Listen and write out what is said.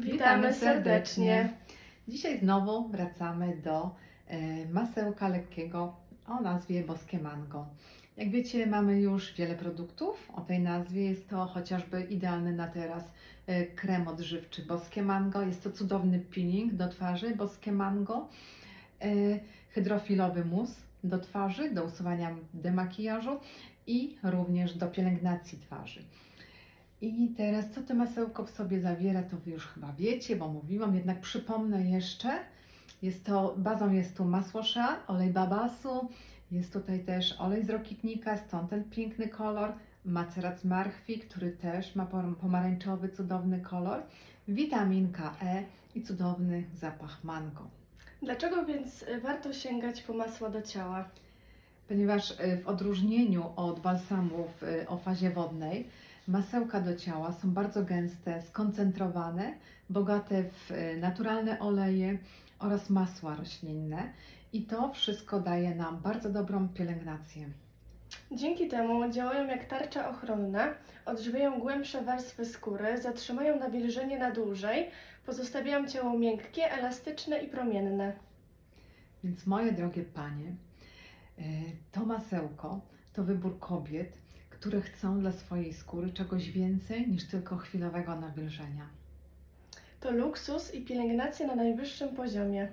Witamy serdecznie. Dzisiaj znowu wracamy do e, masełka lekkiego o nazwie Boskie Mango. Jak wiecie, mamy już wiele produktów o tej nazwie. Jest to chociażby idealny na teraz e, krem odżywczy Boskie Mango. Jest to cudowny peeling do twarzy Boskie Mango. E, Hydrofilowy mus do twarzy, do usuwania demakijażu i również do pielęgnacji twarzy. I teraz, co to masełko w sobie zawiera, to Wy już chyba wiecie, bo mówiłam, jednak przypomnę jeszcze. Jest to, bazą jest tu masło shea, olej babasu, jest tutaj też olej z rokitnika, stąd ten piękny kolor, macerat z marchwi, który też ma pom- pomarańczowy, cudowny kolor, witaminka E i cudowny zapach mango. Dlaczego więc y, warto sięgać po masło do ciała? ponieważ y, w odróżnieniu od balsamów y, o fazie wodnej, masełka do ciała są bardzo gęste, skoncentrowane, bogate w y, naturalne oleje oraz masła roślinne i to wszystko daje nam bardzo dobrą pielęgnację. Dzięki temu działają jak tarcza ochronna, odżywiają głębsze warstwy skóry, zatrzymają nawilżenie na dłużej, pozostawiają ciało miękkie, elastyczne i promienne. Więc moje drogie panie, y, to masełko to wybór kobiet, które chcą dla swojej skóry czegoś więcej niż tylko chwilowego nawilżenia. To luksus i pielęgnacja na najwyższym poziomie.